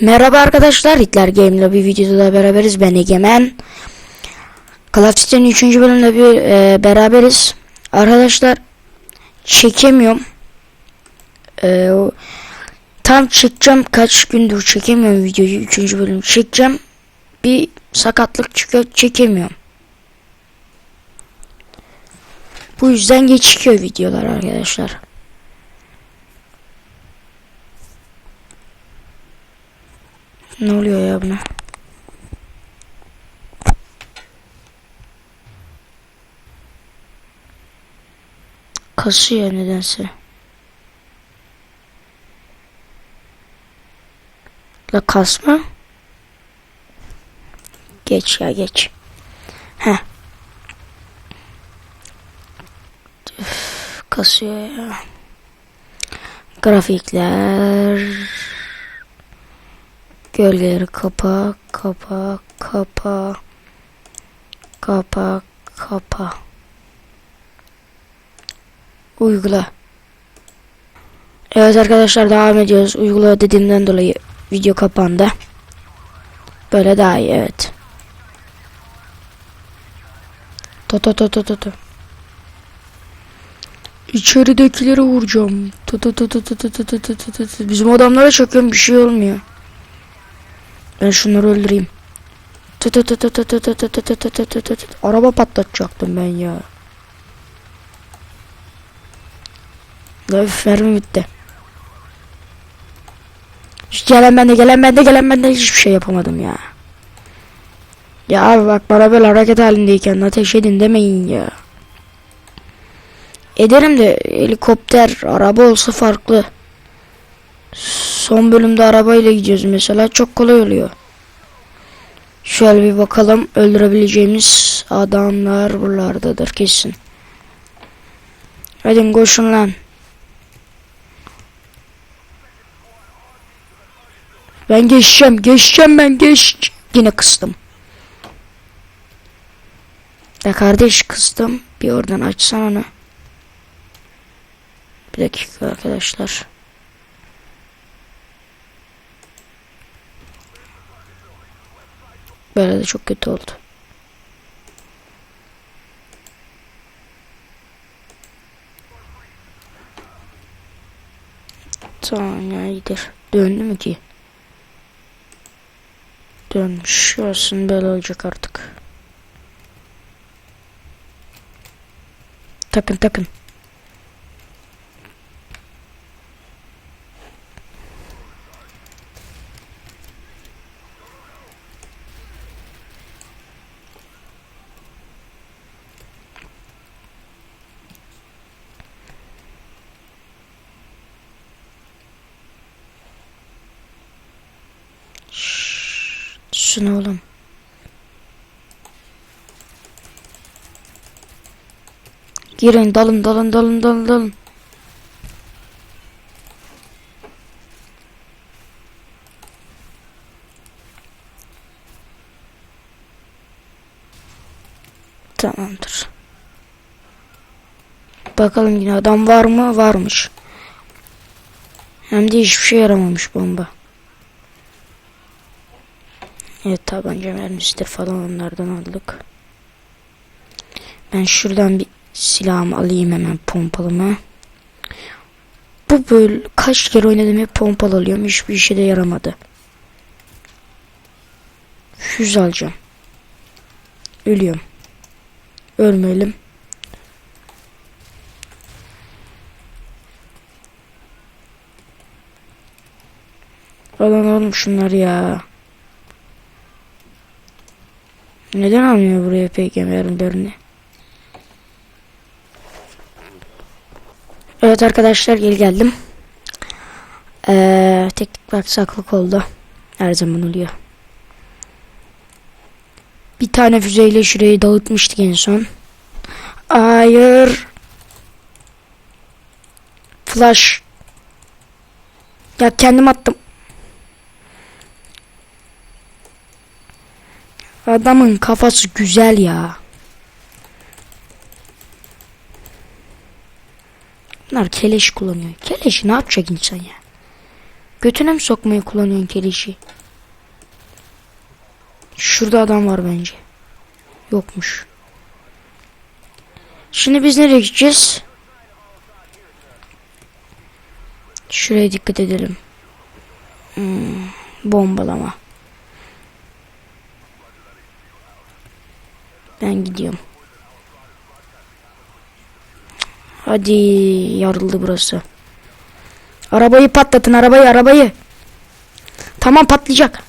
Merhaba arkadaşlar, Hitler Game'le bir videoda da beraberiz. Ben Egemen. Call of Duty'nin 3. bölümünde bir e, beraberiz. Arkadaşlar çekemiyorum. E, tam çekeceğim kaç gündür çekemiyorum videoyu 3. bölüm çekeceğim. Bir sakatlık çıkıyor çekemiyorum. Bu yüzden geçiyor videolar arkadaşlar. Ne oluyor ya buna? Kasıyor nedense. La kasma. Geç ya geç. Heh. Üf, kasıyor ya. Grafikler. Gölgeleri kapa, kapa, kapa, kapa, kapa. Uygula. Evet arkadaşlar devam ediyoruz. Uygula dediğimden dolayı video kapandı. Böyle daha iyi evet. To to to to to to. İçeridekileri vuracağım. To to to to to to to to to to. Bizim adamlara çakıyorum bir şey olmuyor. Ben şunları öldüreyim. Araba patlatacaktım ben ya. Öf bitti. Gelen bende gelen bende gelen bende hiçbir şey yapamadım ya. Ya abi bak bana böyle hareket halindeyken ateş edin demeyin ya. Ederim de helikopter araba olsa farklı. Son bölümde arabayla gidiyoruz mesela çok kolay oluyor. Şöyle bir bakalım öldürebileceğimiz adamlar buralardadır kesin. Hadi koşun lan. Ben geçeceğim, geçeceğim ben geç. Yine kıstım. Ya kardeş kıstım. Bir oradan açsan onu. Bir dakika arkadaşlar. Böyle de çok kötü oldu. Tamam ya iyidir. Döndü mü ki? Dönmüş. Şurasını böyle olacak artık. Takın takın. Şunu oğlum. Girin dalın dalın dalın dalın dalın. Tamamdır. Bakalım yine adam var mı? Varmış. Hem de hiçbir şey yaramamış bomba. Evet tabanca mermisidir falan onlardan aldık. Ben şuradan bir silahımı alayım hemen pompalımı. Bu böyle kaç kere oynadım hep pompalı alıyorum. Hiçbir işe de yaramadı. Füze alacağım. Ölüyorum. Ölmeyelim. Alın oğlum şunları ya. Neden almıyor buraya peygamberlerini? Evet arkadaşlar geri geldim. Ee, teknik bir aksaklık oldu. Her zaman oluyor. Bir tane füzeyle şurayı dağıtmıştık en son. Hayır. Flash. Ya kendim attım. Adamın kafası güzel ya. Bunlar keleş kullanıyor. Keleş ne yapacak insan ya? Götüne mi sokmayı kullanıyorsun kelişi? Şurada adam var bence. Yokmuş. Şimdi biz nereye gideceğiz? Şuraya dikkat edelim. Hmm, bombalama. Ben gidiyorum. Hadi yarıldı burası. Arabayı patlatın arabayı arabayı. Tamam patlayacak.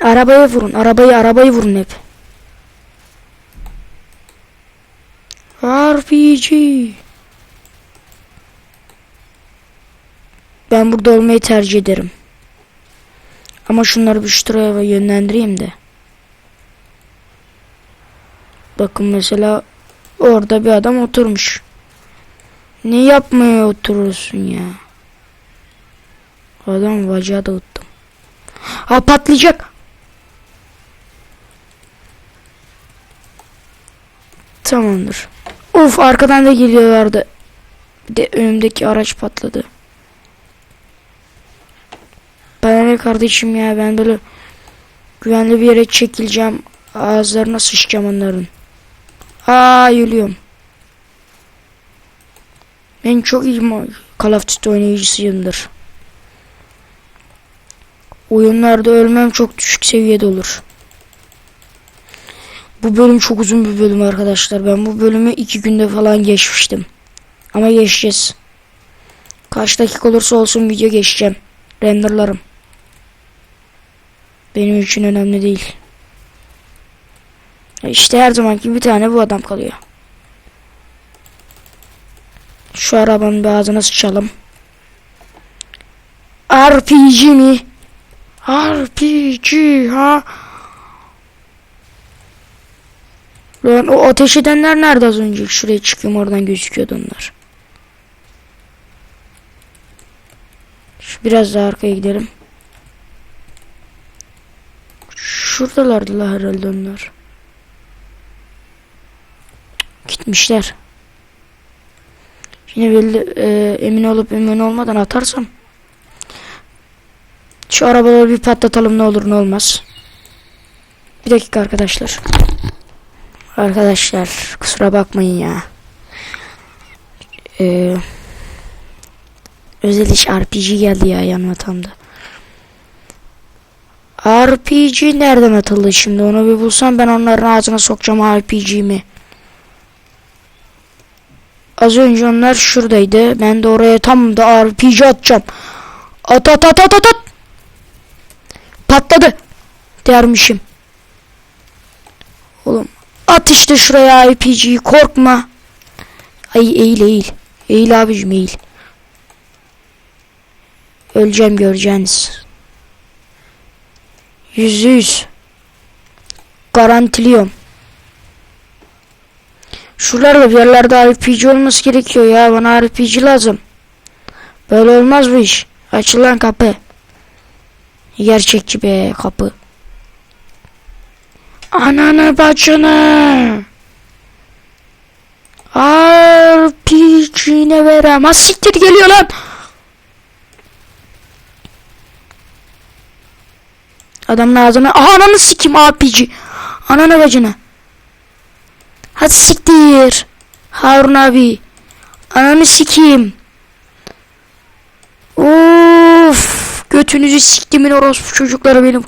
Arabaya vurun arabayı arabayı vurun hep. RPG. Ben burada olmayı tercih ederim. Ama şunları bir şu tarafa yönlendireyim de. Bakın mesela orada bir adam oturmuş. Ne yapmaya oturursun ya? Adam bacağı da uttum. Ha patlayacak. Tamamdır. Of arkadan da geliyorlardı. Bir de önümdeki araç patladı. Ben ne kardeşim ya ben böyle güvenli bir yere çekileceğim. Ağızlarına sıçacağım onların. Aa yürüyorum. Ben çok iyi Call of Duty oynayıcısıyımdır. Oyunlarda ölmem çok düşük seviyede olur. Bu bölüm çok uzun bir bölüm arkadaşlar. Ben bu bölümü iki günde falan geçmiştim. Ama geçeceğiz. Kaç dakika olursa olsun video geçeceğim. Renderlarım. Benim için önemli değil. İşte her zamanki bir tane bu adam kalıyor. Şu arabanın bir ağzına sıçalım. RPG mi? RPG ha? Lan o ateş edenler nerede az önce? Şuraya çıkayım oradan gözüküyordu onlar. Şu biraz daha arkaya gidelim. Şuradalardı la herhalde onlar. Gitmişler. Yine belli e, emin olup emin olmadan atarsam. Şu arabaları bir patlatalım ne olur ne olmaz. Bir dakika arkadaşlar. Arkadaşlar kusura bakmayın ya. Ee, özel iş RPG geldi ya yanıma tam. RPG nereden atıldı şimdi onu bir bulsam ben onların ağzına sokacağım RPG'mi. Az önce onlar şuradaydı. Ben de oraya tam da RPG atacağım. At at at at at at. Patladı. Dermişim. Oğlum at işte şuraya RPG'yi korkma. Ay eğil eğil. Eğil abicim eğil. Öleceğim göreceğiniz. Yüzde yüz. Garantiliyorum. Şuralarda bir yerlerde RPG olması gerekiyor ya. Bana RPG lazım. Böyle olmaz bu iş. Açılan kapı. Gerçekçi be kapı. Ananı bacını. RPG'ne verem. Ha siktir geliyor lan. Adamın ağzına. Aha ananı sikim RPG. Ananı bacını. Hadi siktir. Harun abi. Ananı sikeyim. Of. Götünüzü siktimin orospu çocukları benim.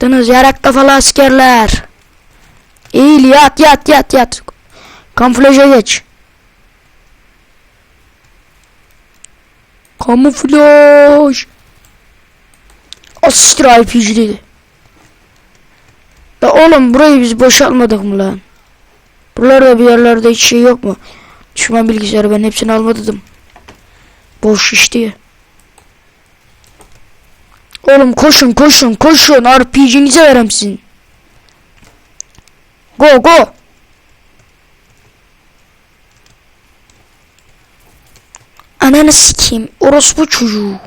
Dınız yarak kafalı askerler. Eğil yat yat yat yat. Kamuflaja geç. Kamuflaj. Asistir RPG dedi. Ya oğlum burayı biz boşaltmadık mı lan? Buralarda bir yerlerde hiç şey yok mu? Düşman bilgisayarı ben hepsini almadım. Boş işte ya. Oğlum koşun koşun koşun RPG'nize verem sizin. Go go. Ananı sikeyim. Orospu çocuğu.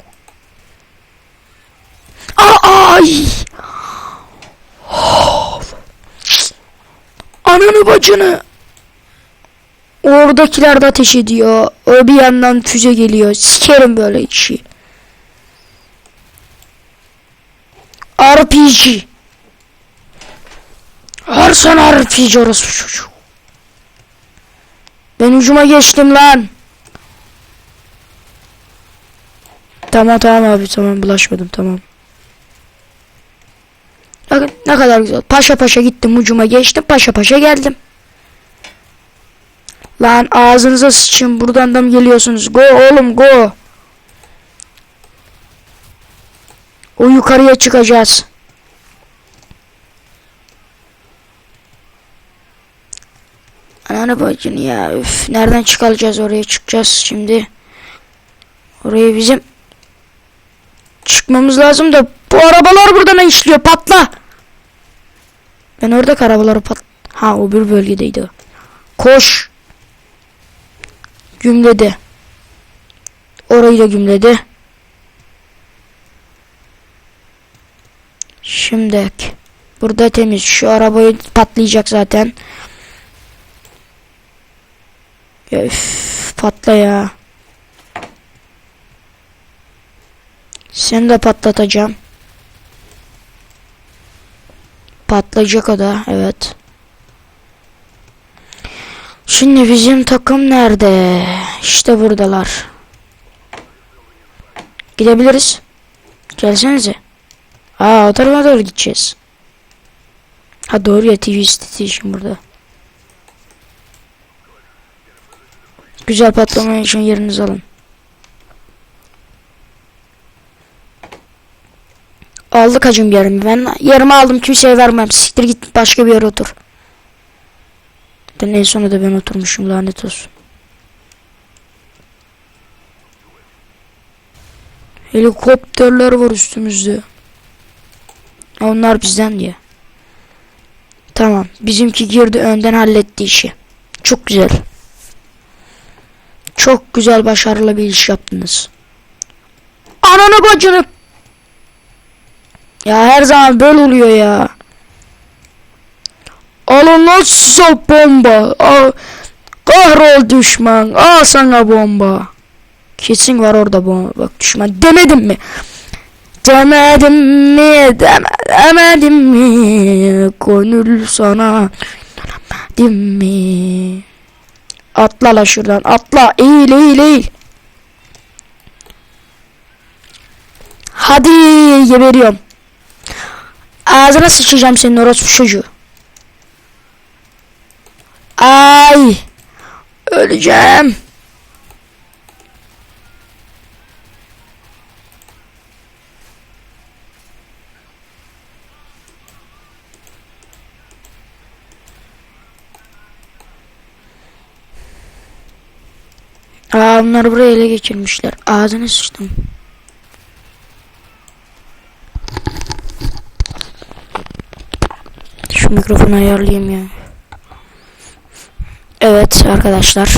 Ay. Ananı bacını. oradakiler de ateş ediyor. O bir yandan füze geliyor. Sikerim böyle işi. RPG. Her sen RPG orası çocuğu. Ben ucuma geçtim lan. Tamam tamam abi tamam bulaşmadım tamam. Bakın ne kadar güzel. Paşa paşa gittim ucuma geçtim paşa paşa geldim. Lan ağzınıza sıçın buradan da mı geliyorsunuz? Go oğlum go. O yukarıya çıkacağız. Ananı bacını ya üf nereden çıkacağız oraya çıkacağız şimdi. Oraya bizim çıkmamız lazım da bu arabalar burada ne işliyor patla. Ben orada arabaları pat... Ha o bir bölgedeydi. Koş. Gümledi. Orayı da gümledi. Şimdi burada temiz. Şu arabayı patlayacak zaten. Ya üf, patla ya. Seni de patlatacağım. Patlayacak o da evet. Şimdi bizim takım nerede? İşte buradalar. Gidebiliriz. Gelsenize. Aa o tarafa doğru gideceğiz. Ha doğru ya TV Station burada. Güzel patlamaya için yerinizi alın. Aldık hacım yerimi. Ben yerimi aldım kimseye vermem. Siktir git başka bir yere otur. Den en sona da ben oturmuşum lanet olsun. Helikopterler var üstümüzde. Onlar bizden diye. Tamam. Bizimki girdi önden halletti işi. Çok güzel. Çok güzel başarılı bir iş yaptınız. Ananı bacını. Ya her zaman böyle oluyor ya. Alın size bomba. Al, kahrol düşman. Al sana bomba. Kesin var orada bomba. Bak düşman demedim mi? Demedim mi? Deme, demedim mi? Gönül sana. Demedim mi? Atla la şuradan. Atla. Eğil eğil eğil. Hadi geberiyorum. Ağzına sıçacağım senin orospu çocuğu. Ay. Öleceğim. Aa bunlar buraya ele geçirmişler. Ağzını sıçtım. Şu mikrofonu ayarlayayım ya. Evet arkadaşlar.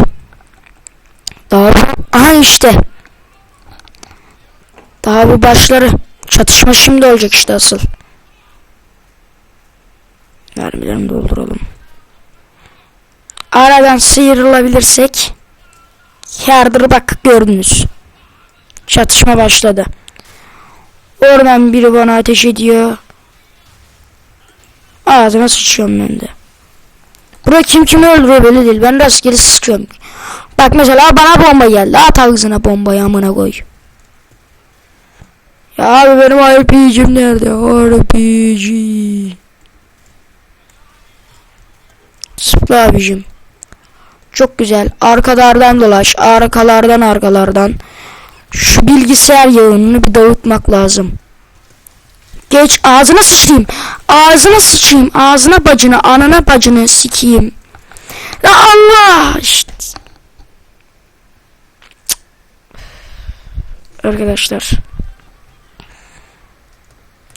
Daha aha işte. Daha bu başları. Çatışma şimdi olacak işte asıl. Mermilerimi dolduralım. Aradan sıyrılabilirsek yardır bak gördünüz. Çatışma başladı. Oradan biri bana ateş ediyor. Ağzıma sıçıyorum ben de. Burada kim kimi öldürüyor belli değil. Ben rastgele sıkıyorum. Bak mesela bana bomba geldi. At ağzına bombayı amına koy. Ya abi benim RPG'm nerede? RPG. Sıpla abicim. Çok güzel. Arkalardan dolaş. Arkalardan arkalardan. Şu bilgisayar yağını bir dağıtmak lazım. Geç ağzına sıçayım. Ağzına sıçayım. Ağzına bacını, anana bacını sikeyim. Ya Allah. İşte. Arkadaşlar.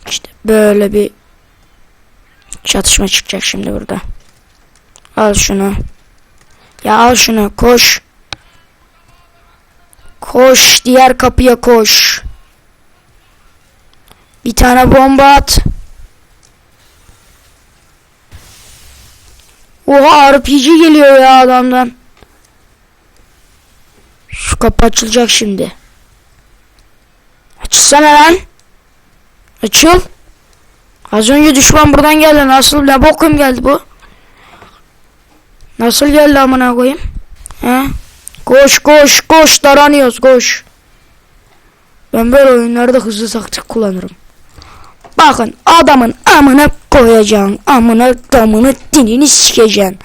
İşte böyle bir çatışma çıkacak şimdi burada. Al şunu. Ya al şunu koş. Koş diğer kapıya koş. Bir tane bomba at. Oha RPG geliyor ya adamdan. Şu kapı açılacak şimdi. Açılsana lan. Açıl. Az önce düşman buradan geldi. Nasıl ne bokum geldi bu? Nasıl geldi amına koyayım? He? Koş koş koş taranıyoruz koş. Ben böyle oyunlarda hızlı taktik kullanırım. Bakın adamın amına koyacaksın. Amına damını dinini sikeceksin.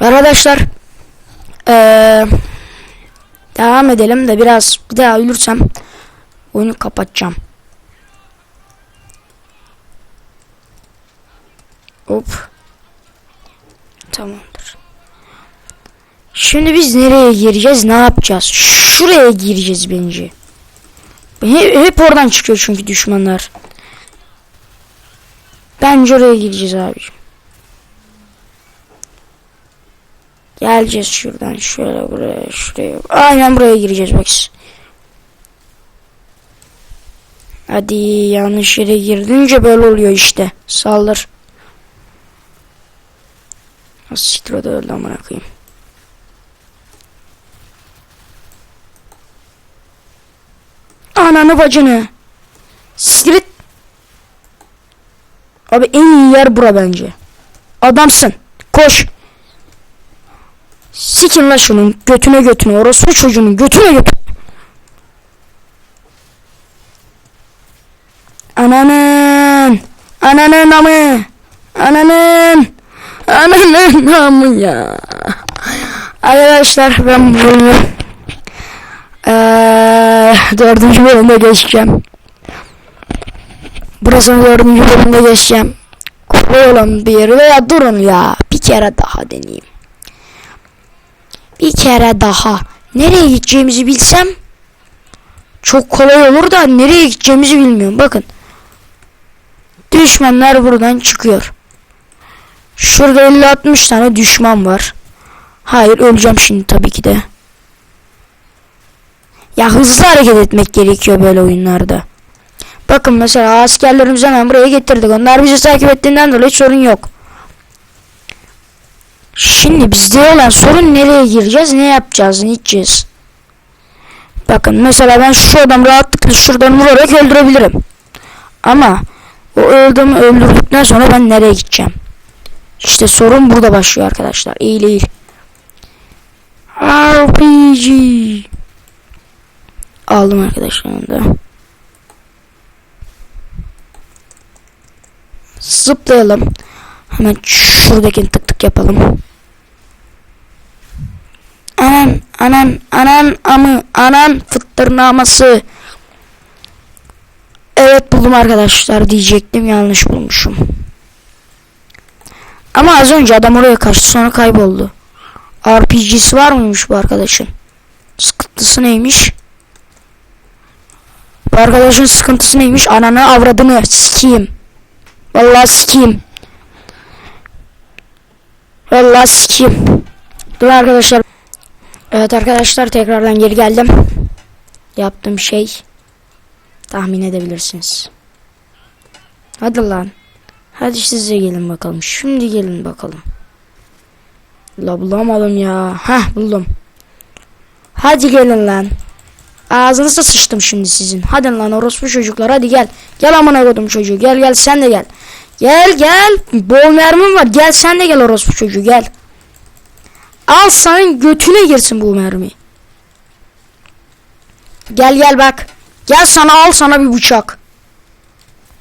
Arkadaşlar eee devam edelim de biraz bir daha ölürsem oyunu kapatacağım. Hop. Tamamdır. Şimdi biz nereye gireceğiz? Ne yapacağız? Şuraya gireceğiz bence. Hep, hep oradan çıkıyor çünkü düşmanlar. Bence oraya gireceğiz abi. Geleceğiz şuradan şöyle buraya şuraya. Aynen buraya gireceğiz bak. Hadi yanlış yere girdince böyle oluyor işte. Saldır. Siktir öldü amına koyayım. Ananı bacını. Sikret. Abi en iyi yer bura bence. Adamsın. Koş. Sikin la şunun götüne götüne. Orospu çocuğunun götüne götüne. Ananın. Ananın amı. Ananın. Ananın amı ya. Arkadaşlar ben bunu eee dördüncü bölümde geçeceğim. Burasını dördüncü bölümde geçeceğim. Kolay olan bir yeri veya durun ya. Bir kere daha deneyeyim. Bir kere daha. Nereye gideceğimizi bilsem çok kolay olur da nereye gideceğimizi bilmiyorum. Bakın. Düşmanlar buradan çıkıyor. Şurada 50-60 tane düşman var. Hayır öleceğim şimdi tabii ki de. Ya hızlı hareket etmek gerekiyor böyle oyunlarda. Bakın mesela askerlerimizi hemen buraya getirdik. Onlar bizi takip ettiğinden dolayı sorun yok. Şimdi bizde olan sorun nereye gireceğiz, ne yapacağız, ne edeceğiz. Bakın mesela ben şu adam rahatlıkla şuradan vurarak öldürebilirim. Ama o adamı öldürdükten sonra ben nereye gideceğim? İşte sorun burada başlıyor arkadaşlar. Eğil eğil. RPG. Aldım arkadaşlar da. Zıplayalım. Hemen şuradakini tık tık yapalım. Anan, anan, anan amı, anan fıttırnaması. Evet buldum arkadaşlar diyecektim yanlış bulmuşum. Ama az önce adam oraya kaçtı sonra kayboldu. RPG'si var mıymış bu arkadaşın? Sıkıntısı neymiş? Bu arkadaşın sıkıntısı neymiş? Ananı avradını sikeyim. Vallahi sikeyim. Vallahi sikeyim. Dur arkadaşlar. Evet arkadaşlar tekrardan geri geldim. Yaptığım şey tahmin edebilirsiniz. Hadi lan. Hadi size gelin bakalım. Şimdi gelin bakalım. La bulamadım ya. Heh buldum. Hadi gelin lan. Ağzınıza sıçtım şimdi sizin. Hadi lan orospu çocuklar hadi gel. Gel amına koydum çocuğu. Gel gel sen de gel. Gel gel. Bol mermim var. Gel sen de gel orospu çocuğu gel. Al senin götüne girsin bu mermi. Gel gel bak. Gel sana al sana bir bıçak.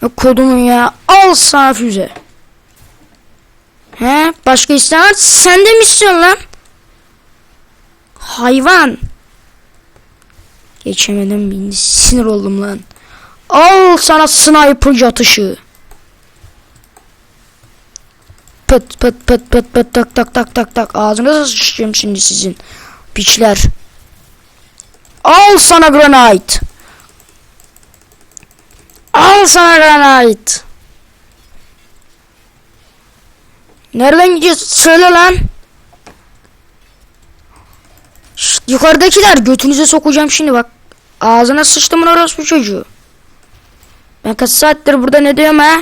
Ya kodumun ya. Al sana füze. He? Başka isteyen sen de mi istiyorsun lan? Hayvan. Geçemedim bindi. Sinir oldum lan. Al sana sniper atışı. Pıt pıt pıt pıt pıt tak tak tak tak tak. Ağzınıza sıçacağım şimdi sizin. Piçler. Al sana granite. Al sana granite. Nereden gidiyorsun? Söyle lan. Şşt, yukarıdakiler götünüze sokacağım şimdi bak. Ağzına sıçtım orospu çocuğu. Ben kaç saattir burada ne diyorum ha?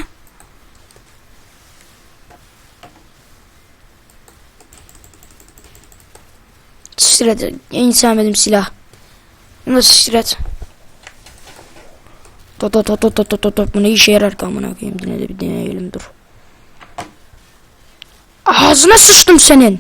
et. En sevmediğim silah. Bunu et. Tot tot tot tot tot tot tot. Bu ne işe yarar ki amına koyayım. Dine de bir deneyelim dur. Ağzına sıçtım senin.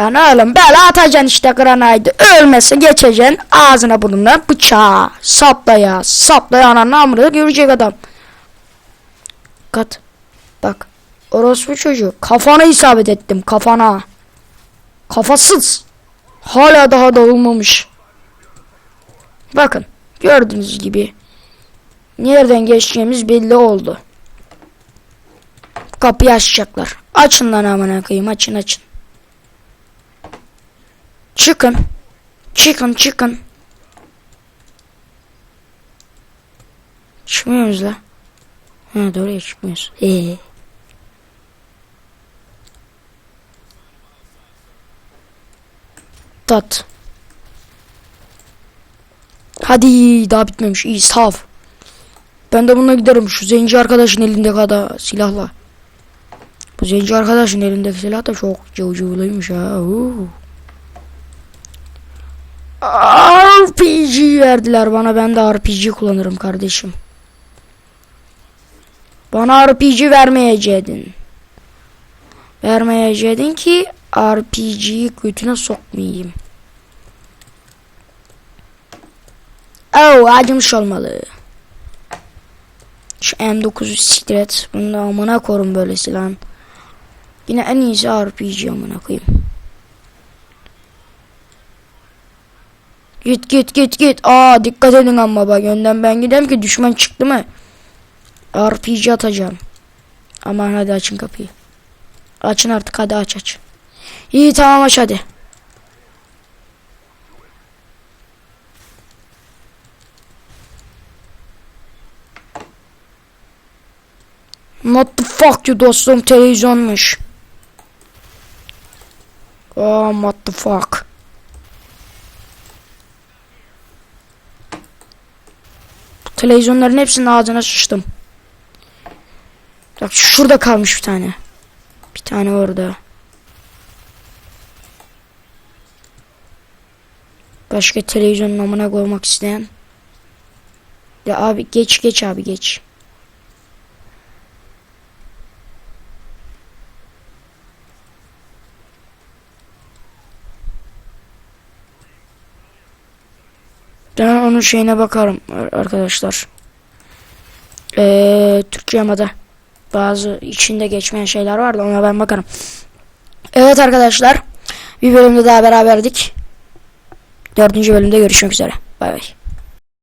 Lan oğlum böyle atacaksın işte granaydı. Ölmese geçeceksin ağzına burnuna bıçağı saplaya saplaya ananın amrını görecek adam. Kat. Bak. Orospu çocuğu. Kafana isabet ettim. Kafana. Kafasız. Hala daha dağılmamış. Bakın. Gördüğünüz gibi. Nereden geçeceğimiz belli oldu. Kapıyı açacaklar. Açın lan amına koyayım. Açın açın. Çıkın. Çıkın çıkın. Çıkmıyoruz la. Ha doğru çıkmıyoruz. Ee. Tat. Hadi daha bitmemiş. İyi sav. Ben de bununla giderim. Şu zenci arkadaşın elinde kadar silahla. Bu zenci arkadaşın elindeki silah da çok cıvcıvlıymış ha. Uuu. RPG verdiler bana. Ben de RPG kullanırım kardeşim. Bana RPG vermeyeceydin. Vermeyeceydin ki RPG'yi götüne sokmayayım. Oh acımış olmalı. Şu M9'u siktir. Bunu da amına korum böyle silahın. Yine en iyisi RPG amına koyayım. Git git git git. Aa dikkat edin ama bak önden ben giderim ki düşman çıktı mı? RPG atacağım. Aman hadi açın kapıyı. Açın artık hadi aç aç. İyi tamam aç hadi. What the fuck you dostum televizyonmuş. Oh what the fuck. Televizyonların hepsinin ağzına sıçtım. Bak şurada kalmış bir tane. Bir tane orada. Başka televizyonun amına koymak isteyen. Ya abi geç geç abi geç. Ben onun şeyine bakarım ar- arkadaşlar. Ee, Türkçe yamada bazı içinde geçmeyen şeyler var da ona ben bakarım. Evet arkadaşlar bir bölümde daha beraberdik. Dördüncü bölümde görüşmek üzere. Bay bay.